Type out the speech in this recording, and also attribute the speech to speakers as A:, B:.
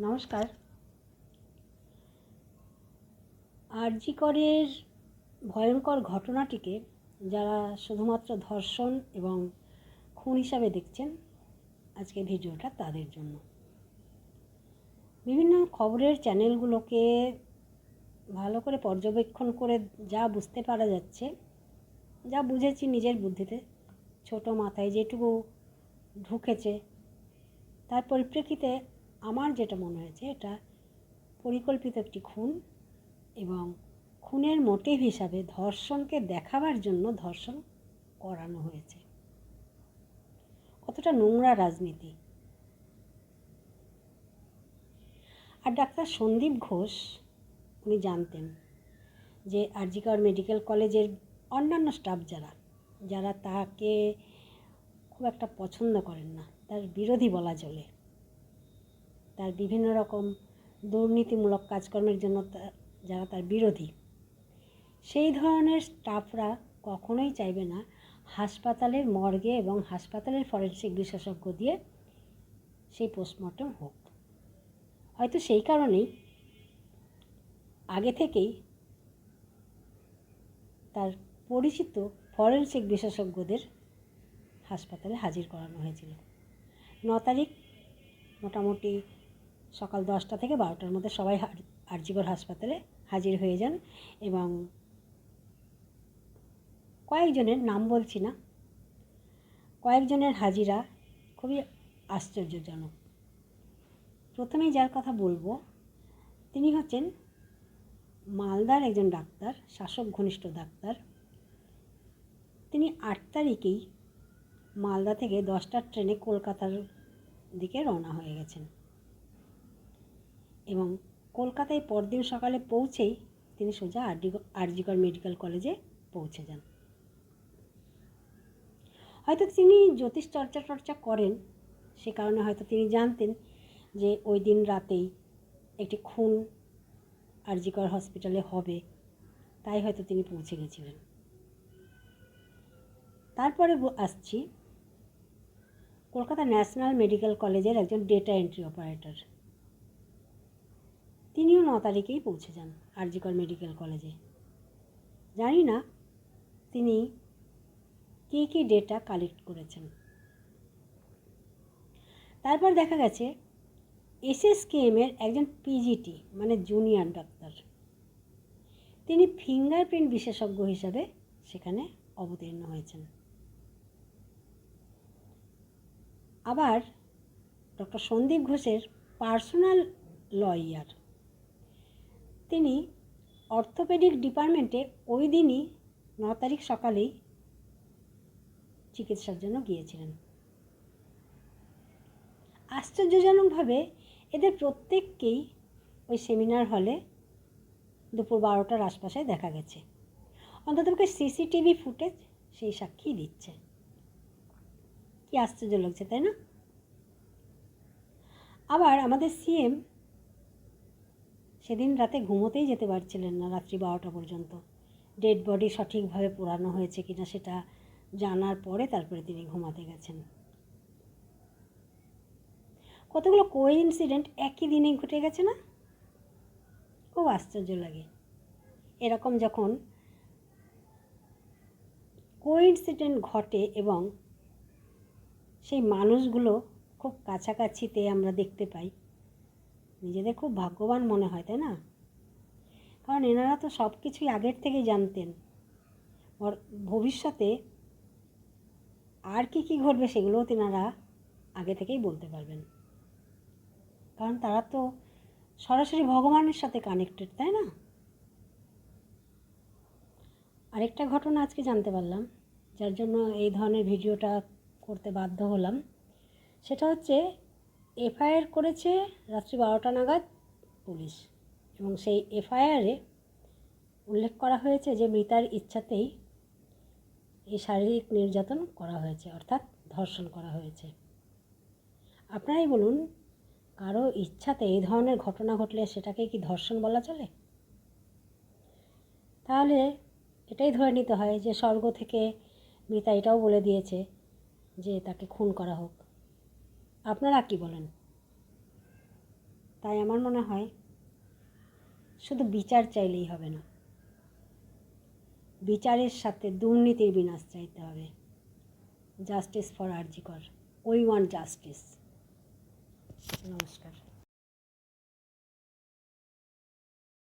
A: নমস্কার। আরজিকরের ভয়ঙ্কর ঘটনাটিকে যারা শুধুমাত্র ধর্ষণ এবং খুন হিসাবে দেখছেন আজকে ভিডিওটা তাদের জন্য। বিভিন্ন খবরের চ্যানেলগুলোকে ভালো করে পর্যবেক্ষণ করে যা বুঝতে পারা যাচ্ছে, যা বুঝেছি নিজের বুদ্ধিতে, ছোট মাথায় যেটুকু ঢুকেছে, তার পরিপ্রেক্ষিতে আমার যেটা মনে হয়েছে, এটা পরিকল্পিত একটি খুন এবং খুনের মোটিভ হিসাবে ধর্ষণকে দেখাবার জন্য ধর্ষণ করানো হয়েছে। কতটা নোংরা রাজনীতি। আর ডাক্তার সন্দীপ ঘোষ, উনি জানতেন যে আরজিকর মেডিকেল কলেজের অন্যান্য স্টাফ যারা যারা তাকে খুব একটা পছন্দ করেন না, তার বিরোধী বলা চলে। তার বিভিন্ন রকম দুর্নীতিমূলক কাজকর্মের জন্য যারা তার বিরোধী। সেই ধরনের স্টাফরা কখনোই চাইবে না হাসপাতালের মর্গে এবং হাসপাতালের ফরেন্সিক বিশেষজ্ঞ দিয়ে সেই পোস্টমর্টম হোক। হয়তো সেই কারণেই আগে থেকেই তার পরিচিত ফরেন্সিক বিশেষজ্ঞদের হাসপাতালে হাজির করানো হয়েছিল। ন তারিখ মোটামুটি সকাল দশটা থেকে বারোটার মধ্যে সবাই আর- আরজিকর হাসপাতালে হাজির হয়ে যান এবং কয়েকজনের নাম বলছি না, কয়েকজনের হাজিরা খুবই আশ্চর্যজনক। প্রথমেই যার কথা বলব, তিনি হচ্ছেন মালদার একজন ডাক্তার, শাসক ঘনিষ্ঠ ডাক্তার। তিনি আট তারিখেই মালদা থেকে দশটার ট্রেনে কলকাতার দিকে রওনা হয়ে গেছেন। এবং কলকাতায় পরদিন সকালে পৌঁছেই তিনি সোজা আরডি আরজিকর মেডিকেল কলেজে পৌঁছে যান। হয়তো তিনি জ্যোতিষ চর্চা টর্চা করেন, সে কারণে হয়তো তিনি জানতেন যে ওই দিন রাতেই একটি খুন আরজিকর হসপিটালে হবে, তাই হয়তো তিনি পৌঁছে গেছিলেন। তারপরে আসছি কলকাতা ন্যাশনাল মেডিকেল কলেজের একজন ডেটা এন্ট্রি অপারেটর। তিনিও ন তারিখেই পৌঁছে যান আরজিকর মেডিকেল কলেজে। জানি না তিনি কী কী ডেটা কালেক্ট করেছেন। তারপর দেখা গেছে এসএসকেএমের একজন পিজিটি মানে জুনিয়র ডাক্তার। তিনি ফিঙ্গারপ্রিন্ট বিশেষজ্ঞ হিসাবে সেখানে অবতীর্ণ হয়েছেন। আবার ডক্টর সন্দীপ ঘোষের পার্সোনাল লয়ার তিনি অর্থোপেডিক ডিপার্টমেন্টে ওই দিনই ন তারিখ সকালেই চিকিৎসার জন্য গিয়েছিলেন। আশ্চর্যজনকভাবে এদের প্রত্যেককেই ওই সেমিনার হলে দুপুর বারোটার আশপাশে দেখা গেছে। অন্ততপক্ষে সিসিটিভি ফুটেজ সেই সাক্ষী দিচ্ছে। কি আশ্চর্য লাগছে, তাই না? আবার আমাদের সিএম সেদিন রাতে ঘুমোতেই যেতে পারছিলেন না রাত্রি বারোটা পর্যন্ত। ডেড বডি সঠিকভাবে পোড়ানো হয়েছে কিনা সেটা জানার পরে তারপরে তিনি ঘুমাতে গেছেন। কতগুলো কোইন্সিডেন্ট একই দিনেই ঘটে গেছে না? খুব আশ্চর্য লাগে। এরকম যখন কোইন্সিডেন্ট ঘটে এবং সেই মানুষগুলো খুব কাছাকাছিতে আমরা দেখতে পাই নিজেদের খুব ভাগ্যবান মনে হয়, তাই না? কারণ এনারা তো সব কিছুই আগের থেকেই জানতেন। ভবিষ্যতে আর কি কি ঘটবে সেগুলোও তেনারা আগে থেকেই বলতে পারবেন। কারণ তারা তো সরাসরি ভগবানের সাথে কানেক্টেড তাই না? আরেকটা ঘটনা আজকে জানতে পারলাম, যার জন্য এই ধরনের ভিডিওটা করতে বাধ্য হলাম। সেটা হচ্ছে এফআইআর করেছে রাত্রি বারোটা নাগাদ পুলিশ এবং সেই এফআইআরে উল্লেখ করা হয়েছে যে মৃতার ইচ্ছাতেই এই শারীরিক নির্যাতন করা হয়েছে, অর্থাৎ ধর্ষণ করা হয়েছে। আপনারাই বলুন, কারও ইচ্ছাতে এই ধরনের ঘটনা ঘটলে সেটাকে কি ধর্ষণ বলা চলে? তাহলে এটাই ধরে নিতে হয় যে স্বর্গ থেকে মৃতা এটাও বলে দিয়েছে যে তাকে খুন করা হোক। আপনারা কি বলেন? তাই আমার মনে হয় শুধু বিচার চাইলেই হবে না। বিচারের সাথে দুর্নীতির বিনাশ চাইতে হবে। Justice for RG Kar we want justice নমস্কার।